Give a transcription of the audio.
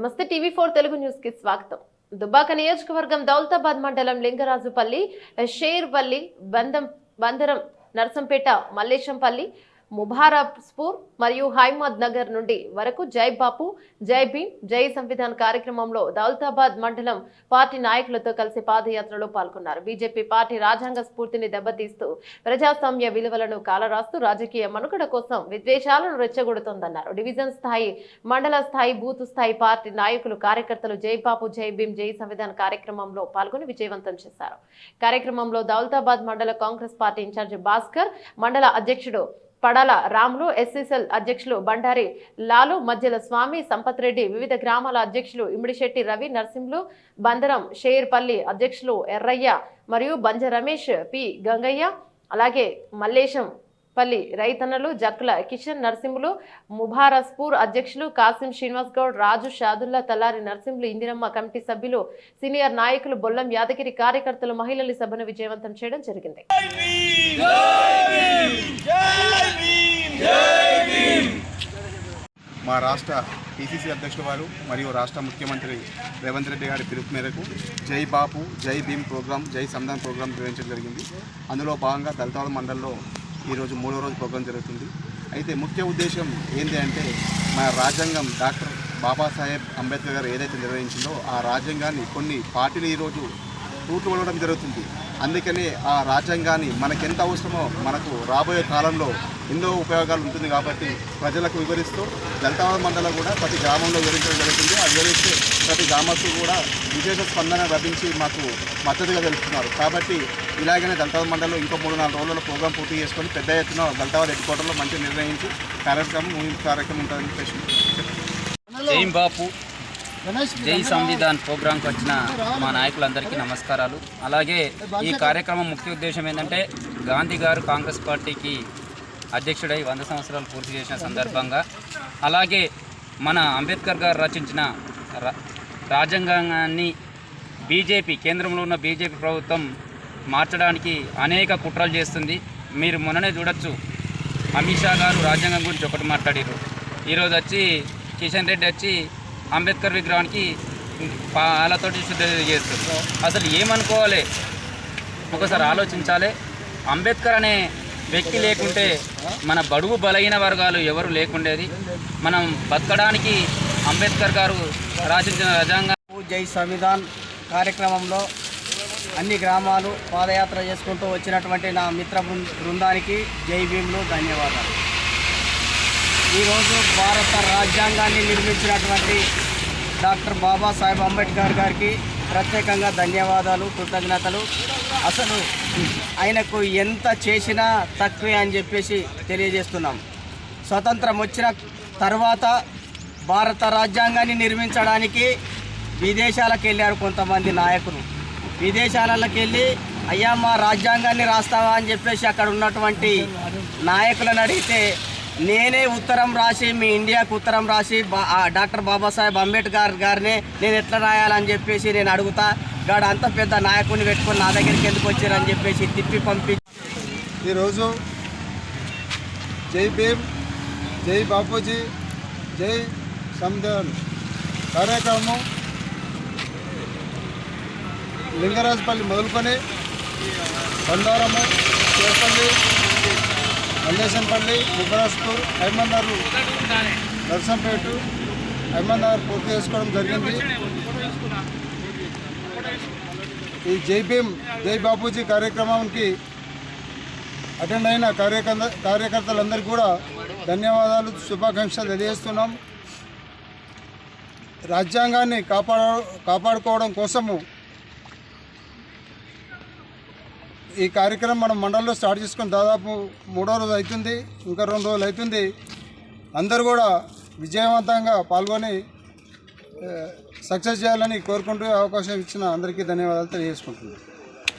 నమస్తే TV four Telugu న్యూస్కి స్వాగతం. దుబ్బాక నియోజకవర్గం దౌలతాబాద్ మండలం లింగరాజుపల్లి షేర్పల్లి బందం బందరం నర్సంపేట మల్లేశంపల్లి ముబారక్పూర్ మరియు హైమద్ నగర్ నుండి వరకు జై బాపు జై భీమ్ జై సంవిధాన్ కార్యక్రమంలో దౌలతాబాద్ మండలం పార్టీ నాయకులతో కలిసి పాదయాత్రలో పాల్గొన్నారు. బీజేపీ పార్టీ రాజ్యాంగ స్ఫూర్తిని దెబ్బతీస్తూ ప్రజాస్వామ్య విలువలను కాలరాస్తూ రాజకీయ మనుగడ కోసం విద్వేషాలను రెచ్చగొడుతోందన్నారు. డివిజన్ స్థాయి మండల స్థాయి బూత్ స్థాయి పార్టీ నాయకులు కార్యకర్తలు జై బాపు జై భీమ్ జై సంవిధాన్ కార్యక్రమంలో పాల్గొని విజయవంతం చేశారు. కార్యక్రమంలో దౌలతాబాద్ మండల కాంగ్రెస్ పార్టీ ఇన్ఛార్జి భాస్కర్ మండల అధ్యక్షుడు పడాల రాములు ఎస్ఎస్ఎల్ అధ్యక్షులు బండారి లాలు మధ్యల స్వామి సంపత్ రెడ్డి వివిధ గ్రామాల అధ్యక్షులు ఇమిడిశెట్టి రవి నరసింహులు బందరం షేర్పల్లి అధ్యక్షులు ఎర్రయ్య మరియు బంజ రమేష్ పి గంగయ్య అలాగే మల్లేశం పల్లి రైతన్నలు జక్కుల కిషన్ నరసింహులు ముబారస్పూర్ అధ్యక్షులు కాసిం శ్రీనివాస్ గౌడ్ రాజు షాదుల్లా తలారి నర్సింహులు ఇందిరమ్మ కమిటీ సభ్యులు సీనియర్ నాయకులు బొల్లం యాదగిరి కార్యకర్తలు మహిళల సభను విజయవంతం చేయడం జరిగింది. మా రాష్ట్ర పిసిసి అధ్యక్షుల వారు మరియు రాష్ట్ర ముఖ్యమంత్రి రేవంత్ రెడ్డి గారి పిలుపు మేరకు జై బాపు జై భీమ్ ప్రోగ్రాం జై సంధాన్ ప్రోగ్రాం నిర్వహించడం జరిగింది. అందులో భాగంగా దళితాల మండలిలో ఈరోజు మూడో రోజు ప్రోగ్రాం జరుగుతుంది. అయితే ముఖ్య ఉద్దేశం ఏంటి అంటే మన రాజ్యాంగం డాక్టర్ బాబాసాహెబ్ అంబేద్కర్ గారు ఏదైతే నిర్వహించిందో ఆ రాజ్యాంగాన్ని కొన్ని పార్టీలు ఈరోజు తూట్లు పడడం జరుగుతుంది. అందుకని ఆ రాజ్యాంగాన్ని మనకెంత అవసరమో మనకు రాబోయే కాలంలో ఎన్నో ఉపయోగాలు ఉంటుంది కాబట్టి ప్రజలకు వివరిస్తూ దళితవాద మండలం కూడా ప్రతి గ్రామంలో వివరించడం జరుగుతుంది. ఆ వివరిస్తే ప్రతి గ్రామస్తులు కూడా విశేష స్పందన లభించి మాకు మద్దతుగా తెలుస్తున్నారు కాబట్టి ఇలాగనే దళితవాద మండలంలో ఇంకో మూడు నాలుగు రోజుల్లో ప్రోగ్రాం పూర్తి చేసుకొని పెద్ద ఎత్తున దళితవాద హెడ్ క్వార్టర్లో మంచి నిర్ణయించి కార్యక్రమం కార్యక్రమం ఉంటుందని చెప్పేసి బాపు. జై సంవిధాన్ ప్రోగ్రాంకి వచ్చిన మా నాయకులందరికీ నమస్కారాలు. అలాగే ఈ కార్యక్రమం ముఖ్య ఉద్దేశం ఏంటంటే గాంధీ గారు కాంగ్రెస్ పార్టీకి అధ్యక్షుడై వంద సంవత్సరాలు పూర్తి చేసిన సందర్భంగా అలాగే మన అంబేద్కర్ గారు రచించిన రాజ్యాంగాన్ని బీజేపీ కేంద్రంలో ఉన్న బీజేపీ ప్రభుత్వం మార్చడానికి అనేక కుట్రలు చేస్తుంది. మీరు మొన్ననే చూడొచ్చు అమిత్ షా గారు రాజ్యాంగం గురించి ఒకటి మాట్లాడారు ఈరోజు వచ్చి కిషన్ రెడ్డి వచ్చి అంబేద్కర్ విగ్రహానికి పాలతోటి శుద్ధి చేస్తారు. అసలు ఏమనుకోవాలి? ఒకసారి ఆలోచించాలి. అంబేద్కర్ అనే వ్యక్తి లేకుంటే మన బడుగు బలహీన వర్గాలు ఎవరు లేకుండేది? మనం బతకడానికి అంబేద్కర్ గారు రాసించిన రాజ్యాంగం జై సంవిధాన్ కార్యక్రమంలో అన్ని గ్రామాలు పాదయాత్ర చేసుకుంటూ వచ్చినటువంటి నా మిత్ర బృందానికి జై భీములు ధన్యవాదాలు. ఈరోజు భారత రాజ్యాంగాన్ని నిర్మించినటువంటి డాక్టర్ బాబాసాహెబ్ అంబేద్కర్ గారికి ప్రత్యేకంగా ధన్యవాదాలు కృతజ్ఞతలు. అసలు ఆయనకు ఎంత చేసినా తక్కువే అని చెప్పేసి తెలియజేస్తున్నాం. స్వతంత్రం వచ్చిన తర్వాత భారత రాజ్యాంగాన్ని నిర్మించడానికి విదేశాలకు వెళ్ళారు కొంతమంది నాయకులు. విదేశాలకు వెళ్ళి అయ్యా మా రాజ్యాంగాన్ని రాస్తావా? అని చెప్పేసి అక్కడ ఉన్నటువంటి నాయకులను అడిగితే నేనే ఉత్తరం రాసి మీ ఇండియాకు ఉత్తరం రాసి డాక్టర్ బాబాసాహెబ్ అంబేద్కర్ గారిని నేను ఎట్లా రాయాలని చెప్పేసి నేను అడుగుతా. గాడు అంత పెద్ద నాయకుడిని పెట్టుకొని నా దగ్గరికి ఎందుకు వచ్చారని చెప్పేసి తిప్పి పంపి ఈరోజు జై భీమ్ జై బాపూజీ జై సంవిధాన్ కార్యక్రమం లింగరాజపల్లి మొదలుకొని బండారము చేపల్లి మల్లేశంపల్లి ముబ్బరాజ్పూర్ హైమన్నర్ నర్సంపేట హైమన్నర్ పూర్తి చేసుకోవడం జరిగింది. ఈ జై భీమ్ జై బాపూజీ కార్యక్రమానికి అటెండ్ అయిన కార్యకర్త కార్యకర్తలందరికీ కూడా ధన్యవాదాలు శుభాకాంక్షలు తెలియజేస్తున్నాం. రాజ్యాంగాన్ని కాపాడ కాపాడుకోవడం కోసము ఈ కార్యక్రమం మనం మండలంలో స్టార్ట్ చేసుకుని దాదాపు మూడో రోజు అవుతుంది ఇంకా రెండు రోజులు అవుతుంది అందరూ కూడా విజయవంతంగా పాల్గొని సక్సెస్ చేయాలని కోరుకుంటూ అవకాశం ఇచ్చిన అందరికీ ధన్యవాదాలు తెలియజేసుకుంటున్నాను.